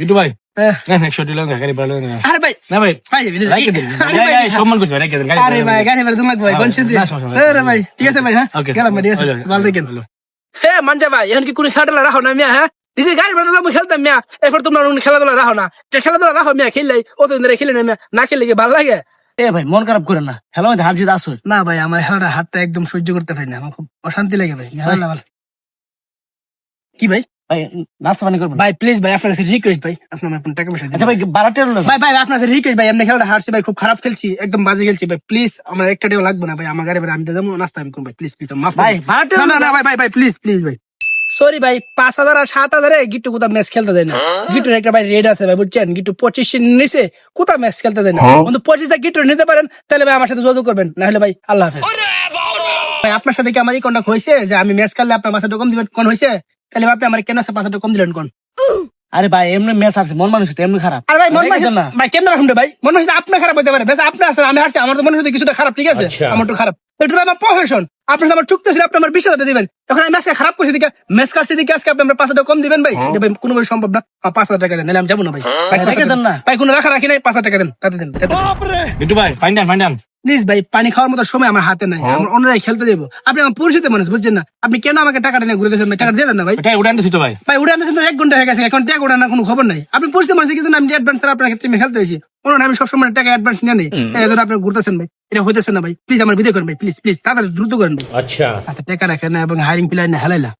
B2 ভাই হ্যাঁ। আরে ভাই না ভাই সম্মান করছি আরে পালো ভাই না। গাড়ি ভাড়া তোমাকে ভাই কোন শুদ্ধি না, সমস্যা নাই। আরে ভাই ঠিক আছে ভাই হ্যাঁ Okay. গেলাম ভাই ঠিক আছে হলো, ভালো থাকেন হলো। হ্যাঁ মানজা ভাই এখন কি কোনো খেলাধুলা রাখো না মিয়া হ্যাঁ নিজে গাড়ি ভাড়া তো খেলতাম মিয়া এরপর তোমরা খেলাধুলা রাখো না যে খেলাধুলা রাখো মিয়া খেললে দিন ধরে খেলে না মিয়া না খেললে কি ভালো লাগে এ ভাই মন খারাপ করে না খেলা মধ্যে হার জিত আসো না ভাই আমার খেলাটা হাতটা একদম সহ্য করতে পারি না আমার খুব অশান্তি লাগে ভাই ভালো কি ভাই ভাই করবেন? ভাই প্লিজ ভাই আপনার কাছে রিকোয়েস্ট ভাই। আপনার আমার টাকা পয়সা আচ্ছা ভাই ভাই ভাই আপনার কাছে রিকোয়েস্ট ভাই এমনি খেলাটা হারছি ভাই খুব খারাপ খেলছি একদম বাজে খেলছি ভাই। প্লিজ আমার একটা টাকা লাগবে না ভাই আমার গাড়ি ভাড়া আমি তো যাব নাস্তা আমি করব ভাই প্লিজ প্লিজ মাফ ভাই বারাটের না না না ভাই ভাই ভাই প্লিজ প্লিজ ভাই। সরি ভাই পাঁচ হাজার আর সাত হাজারে গিট্টু কোথাও ম্যাচ খেলতে দেয় না। গিট্টুর একটা ভাই রেড আছে ভাই বুঝছেন? গিট্টু পঁচিশ নিচে কোথাও ম্যাচ খেলতে দেয় না। কিন্তু পঁচিশটা গিট্টু নিতে পারেন তাহলে ভাই আমার সাথে যোগাযোগ করবেন না হলে ভাই আল্লাহ হাফেজ। ভাই আপনার সাথে কি আমার এই কন্টাক্ট হয়েছে? যে আমি ম্যাচ খেললে আপনার মাথাটা কম দিবেন কোন হয়েছে? তাহলে আপনি আমার কেন পাঁচটা কম দিলেন কোন? আরে ভাই এমনি ম্যাচ আছে মন মানুষ তো এমনি খারাপ। আরে ভাই মন দেন না। ভাই কেমন রাখুন ভাই? মন মানসিক আপনার খারাপ হতে পারে। বেশ আপনি আছেন আমি হারছি আমার তো মনে হচ্ছে কিছুটা খারাপ ঠিক আছে? আমার তো খারাপ। এটা তো আমার প্রফেশন আপনার সাথে আমার চুক্তি ছিল আপনি আমার বিশ হাজার দিবেন। এখন আমি আজকে খারাপ করছি দিকে ম্যাচ কাটছি দিকে আজকে আপনি আমার পাঁচ হাজার কম দিবেন ভাই? এটা ভাই কোনোভাবে সম্ভব না। আমার পাঁচ হাজার টাকা দেন নাহলে আমি যাব না ভাই। হাজার দেন না। ভাই কোনো রাখা রাখি নাই পাঁচ হাজার টাকা দেন তাতে দেন তাতে দেন। বিটু ভাই fine done fine done please ভাই পানি খাওয়ার মতো সময় আমার হাতে নাই। হ্যাঁ। আমরা অন্যরাই খেলতে দেবো আপনি আমার পরিচিত মানুষ বুঝছেন না? আপনি কেন আমাকে টাকাটা নিয়ে ঘুরে দিয়েছেন টাকা দিয়ে দেন না ভাই। উড়ান দিচ্ছি ভাই। ভাই উড়ান দিচ্ছেন এক ঘণ্টা হয়ে গেছে। এখন টাকা উড়ানোর কোনো খবর নাই। আপনি পরিচিত মানুষ কিন্তু আমি অ্যাডভান্স ছাড়া আপনার ক্ষেত্রে খেলতে দিয়েছি অন্য আমি সবসময় টাকা অ্যাডভান্স নিয়ে নেই। এজন আপনি ঘুরতেছেন ভাই। এটা হইতেছে না ভাই। প্লিজ আমার বিদায় করেন ভাই। প্লিজ প্লিজ তাড়াতাড়ি দ্রুত করেন ভাই। আচ্ছা।, আচ্ছা টাকা রাখেন এবং হায়ারিং প্ল্যান হেলাইলা।